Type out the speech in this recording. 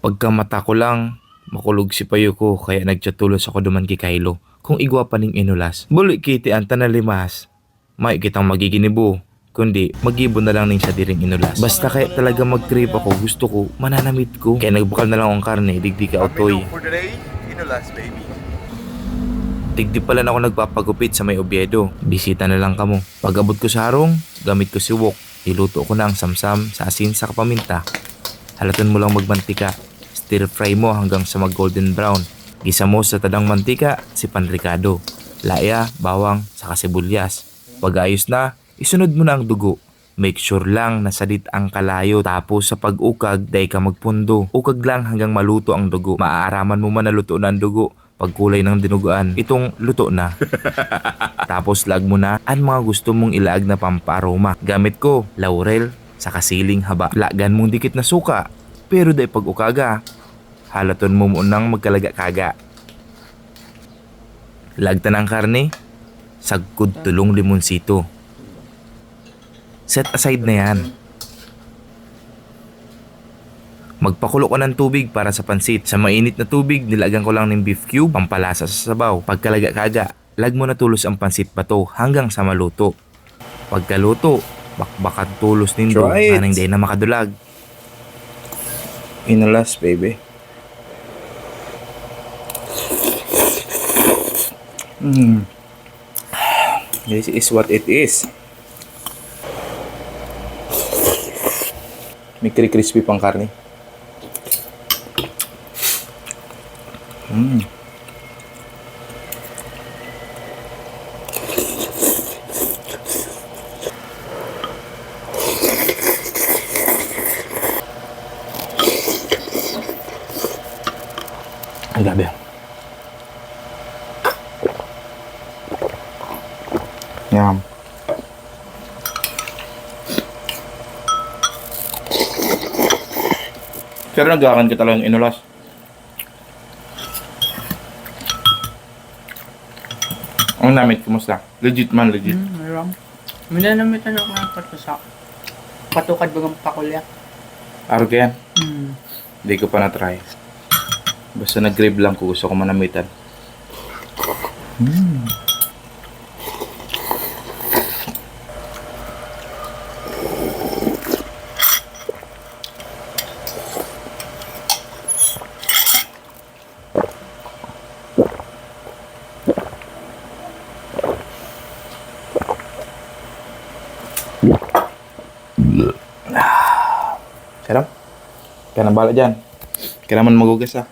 Pagkamata ko lang, makulog si payo ko kaya nagtsatulos ako duman kay Kylo. Kung igwa pa ning inulas. Bulik kiti ang tanalimas. May kitang magiginibo. Kundi, magibo na lang ning sa diring inulas. Basta kaya talaga mag-crave ako, gusto ko, mananamit ko. Kaya nagbukal na lang akong karne, digdi ka otoy. Inulas baby. Tigdi pala na ako nagpapagupit sa may Obiedo. Bisita na lang kamo. Pag abot ko sa harong, gamit ko si wok. Iluto ko na ang samsam sa asin sa kapaminta. Halatan mo lang magmantika. Stir fry mo hanggang sa mag golden brown. Gisa mo sa tadang mantika si panricado. Laya, bawang, saka sibuyas. Pag ayos na, isunod mo na ang dugo. Make sure lang na salit ang kalayo tapos sa pag-ukag day ka magpundo. Ukag lang hanggang maluto ang dugo. Maaaraman mo man na luto na ang dugo pag kulay ng dinuguan. Itong luto na. tapos lag mo na ang mga gusto mong ilaag na pamparoma. Gamit ko, laurel, sa kasiling haba. Lagan mong dikit na suka. Pero day pag ukaga, halaton mo munang magkalaga-kaga. Lagta ng karne, sagkod tulong limonsito. Set aside na yan. Magpakulo ko ng tubig para sa pansit. Sa mainit na tubig, nilagan ko lang ng beef cube, pampalasa sa sabaw. Pagkalaga-kaga, lag mo na tulos ang pansit pato hanggang sa maluto. Pagkaluto, bakbakan tulos nindo, manang day na makadulag. Inulas baby. Mm. This is what it is. May crispy pang karne. Mm. Ang Yum. Pero nagakan ka talagang inulas. Ang namit, kumusta? Legit man, legit. Hmm, mayroon. Minanamitan ako ng patusak. Patukad bagang pakulya. Araw ka yan? Hmm. Hindi ko pa na-try. Basta nag-grave lang ko, gusto ko manamitan. Sarap. Kaya nang bala dyan. Kaya naman magugas ah.